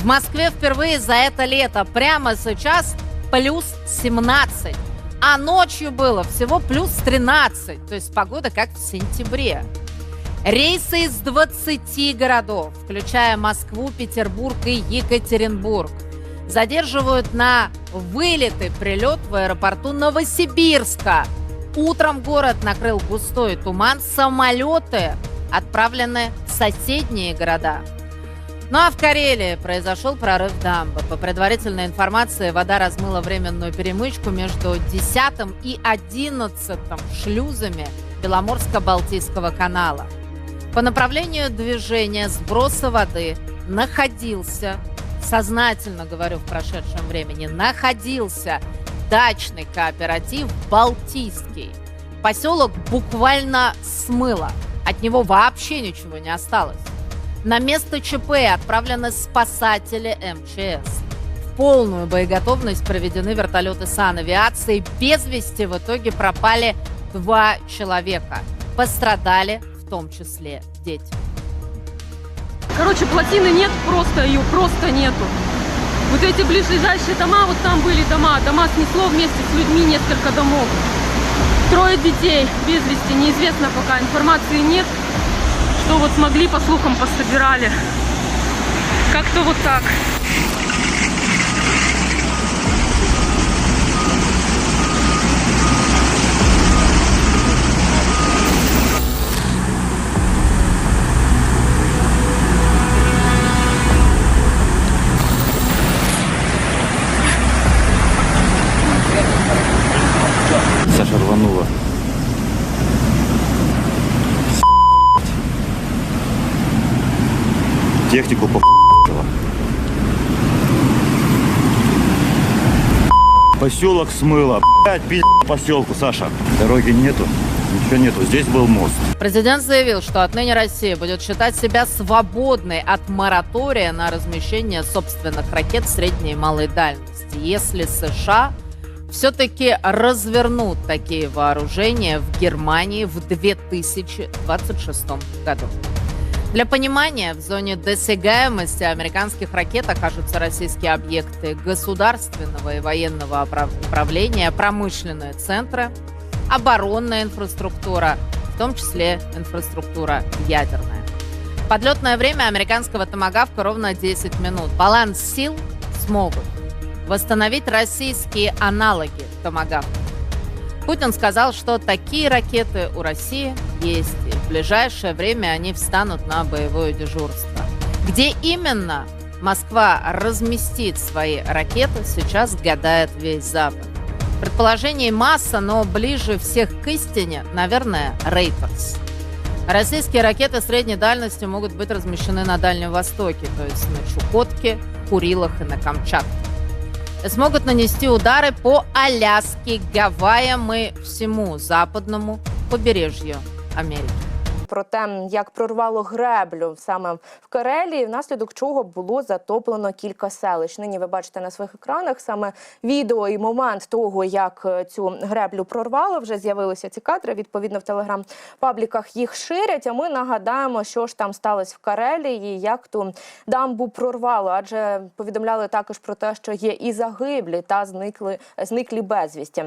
В Москве впервые за это лето прямо сейчас плюс 17. А ночью было всего плюс 13. То есть погода как в сентябре. Рейсы из 20 городов, включая Москву, Петербург и Екатеринбург, задерживают на вылеты прилет в аэропорту Новосибирска. Утром город накрыл густой туман, самолеты отправлены в соседние города. Ну а в Карелии произошел прорыв дамбы. По предварительной информации, вода размыла временную перемычку между 10 и 11 шлюзами Беломорско-Балтийского канала. По направлению движения сброса воды находился, сознательно говорю в прошедшем времени, находился дачный кооператив «Балтийский». Поселок буквально смыло. От него вообще ничего не осталось. На место ЧП отправлены спасатели МЧС. В полную боеготовность проведены вертолеты санавиации. Без вести в итоге пропали два человека. Пострадали в том числе дети. Короче, плотины нет, просто ее просто нету. Вот эти ближайшие дома, вот там были дома, дома снесло вместе с людьми несколько домов. Трое детей без вести, неизвестно пока, информации нет. Что вот смогли, по слухам, пособирали. Как-то вот так. Технику по Поселок смыло. Блять, пиздец поселку, Саша. Дороги нету, ничего нету. Здесь был мост. Президент заявил, что отныне Россия будет считать себя свободной от моратория на размещение собственных ракет средней и малой дальности, если США все-таки развернут такие вооружения в Германии в 2026 году. Для понимания, в зоне досягаемости американских ракет окажутся российские объекты государственного и военного управления, промышленные центры, оборонная инфраструктура, в том числе инфраструктура ядерная. Подлетное время американского томагавка ровно 10 минут. Баланс сил смогут восстановить российские аналоги томагавка. Путин сказал, что такие ракеты у России есть, ближайшее время они встанут на боевое дежурство. Где именно Москва разместит свои ракеты, сейчас гадает весь Запад. Предположений масса, но ближе всех к истине, наверное, Рейтерс. Российские ракеты средней дальности могут быть размещены на Дальнем Востоке, то есть на Чукотке, Курилах и на Камчатке смогут нанести удары по Аляске, Гавайям и всему западному побережью Америки. Про те, як прорвало греблю саме в Карелії, внаслідок чого було затоплено кілька селищ. Нині ви бачите на своїх екранах саме відео і момент того, як е, цю греблю прорвало. Вже з'явилися ці кадри. Відповідно, в телеграм-пабліках їх ширять. А ми нагадаємо, що ж там сталося в Карелії, як ту дамбу прорвало. Адже повідомляли також про те, що є і загиблі та зникли зниклі безвісті.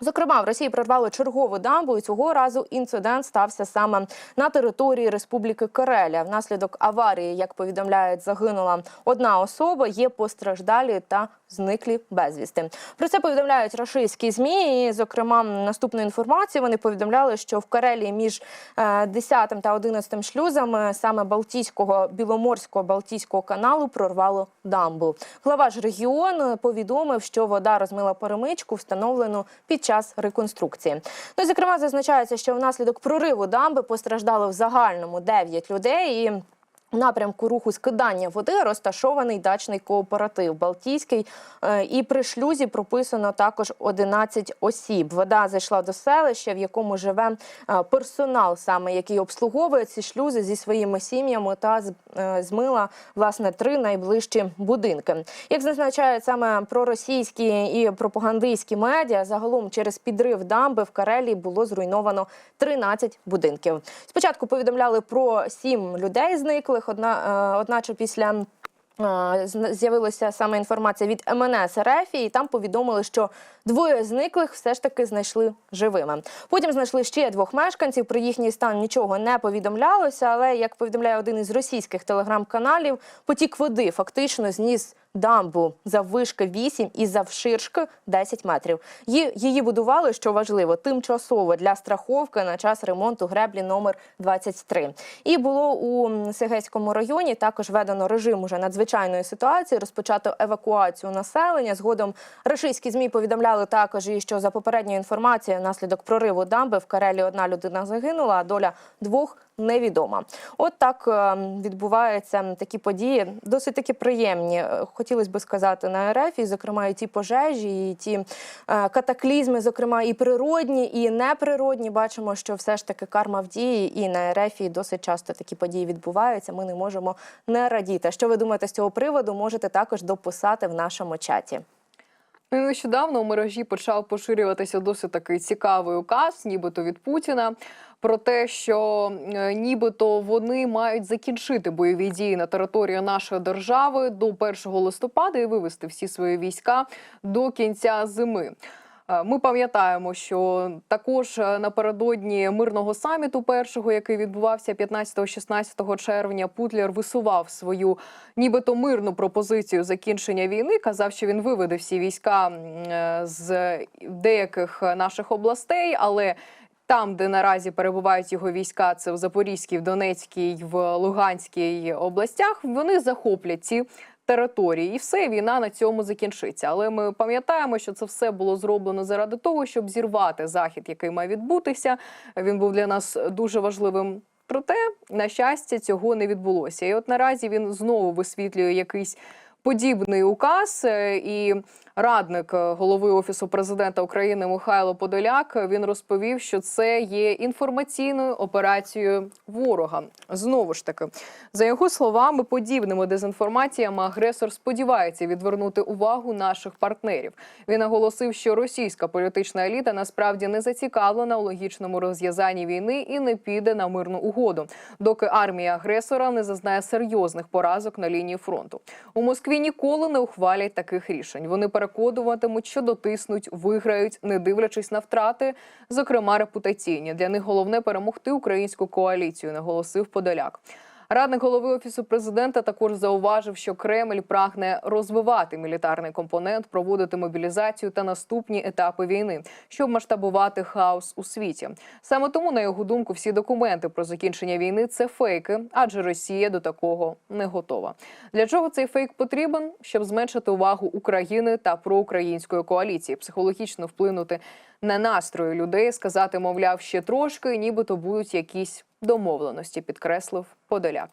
Зокрема, в Росії прорвало чергову дамбу, і цього разу інцидент стався саме на території Республіки Карелія. Внаслідок аварії, як повідомляють, загинула одна особа, є постраждалі та зниклі безвісти. Про це повідомляють рашистські змі. І, зокрема, наступну інформацію вони повідомляли, що в Карелії між е, 10 та 11 шлюзами саме Балтійського біломорського Балтійського каналу прорвало дамбу. Глава ж регіону повідомив, що вода розмила перемичку, встановлену під час реконструкції. Ну, зокрема, зазначається, що внаслідок прориву дамби постраждало в загальному 9 людей. І напрямку руху скидання води розташований дачний кооператив Балтійський. Е, І при шлюзі прописано також 11 осіб. Вода зайшла до селища, в якому живе е, персонал, саме який обслуговує ці шлюзи зі своїми сім'ями та е, змила власне три найближчі будинки. Як зазначають саме проросійські і пропагандистські медіа, загалом через підрив дамби в Карелії було зруйновано 13 будинків. Спочатку повідомляли про сім людей зниклих, одна, е, одначе після е, з'явилася саме інформація від МНС РФ, і там повідомили, що двоє зниклих все ж таки знайшли живими. Потім знайшли ще двох мешканців. Про їхній стан нічого не повідомлялося, але як повідомляє один із російських телеграм-каналів, потік води фактично зніс дамбу заввишки 8 і завширшки 10 метрів. Її будували, що важливо, тимчасово для страховки на час ремонту греблі номер 23. І було у Сегецькому районі також введено режим уже надзвичайної ситуації, розпочато евакуацію населення. Згодом рашистські змі повідомляли також, і що за попередньою інформацією, внаслідок прориву дамби в Карелі одна людина загинула, а доля двох невідома. От так е, відбуваються такі події, досить таки приємні. е, Хотілося б сказати на РФ, і зокрема і ті пожежі, і ті е, катаклізми, зокрема і природні, і неприродні. Бачимо, що все ж таки карма в дії, і на РФ досить часто такі події відбуваються. Ми не можемо не радіти. Що ви думаєте з цього приводу? Можете також дописати в нашому чаті. Ну, Нещодавно у мережі почав поширюватися досить такий цікавий указ, нібито від Путіна, про те, що е, нібито вони мають закінчити бойові дії на території нашої держави до 1 листопада і вивести всі свої війська до кінця зими. Е, Ми пам'ятаємо, що також е, напередодні мирного саміту, першого, який відбувався 15-16 червня, Путлер висував свою нібито мирну пропозицію закінчення війни. Казав, що він виведе всі війська е, з деяких наших областей, але там, де наразі перебувають його війська, це в Запорізькій, в Донецькій, в Луганській областях. Вони захоплять ці території, і все війна на цьому закінчиться. Але ми пам'ятаємо, що це все було зроблено заради того, щоб зірвати захід, який має відбутися. Він був для нас дуже важливим. Проте, на щастя, цього не відбулося. І от наразі він знову висвітлює якийсь подібний указ. е, І радник е, голови офісу президента України Михайло Подоляк він розповів, що це є інформаційною операцією ворога. Знову ж таки, за його словами, подібними дезінформаціями агресор сподівається відвернути увагу наших партнерів. Він наголосив, що російська політична еліта насправді не зацікавлена у логічному розв'язанні війни і не піде на мирну угоду, доки армія агресора не зазнає серйозних поразок на лінії фронту. У Москві ніколи не ухвалять таких рішень. Вони переконуватимуть, що дотиснуть, виграють, не дивлячись на втрати, зокрема репутаційні. Для них головне перемогти українську коаліцію, наголосив Подоляк. Радник голови офісу президента також зауважив, що Кремль прагне розвивати мілітарний компонент, проводити мобілізацію та наступні етапи війни, щоб масштабувати хаос у світі. Саме тому, на його думку, всі документи про закінчення війни це фейки, адже Росія до такого не готова. Для чого цей фейк потрібен? Щоб зменшити увагу України та проукраїнської коаліції, психологічно вплинути на настрої людей, сказати, мовляв, ще трошки, нібито будуть якісь домовленості, підкреслив Подоляк.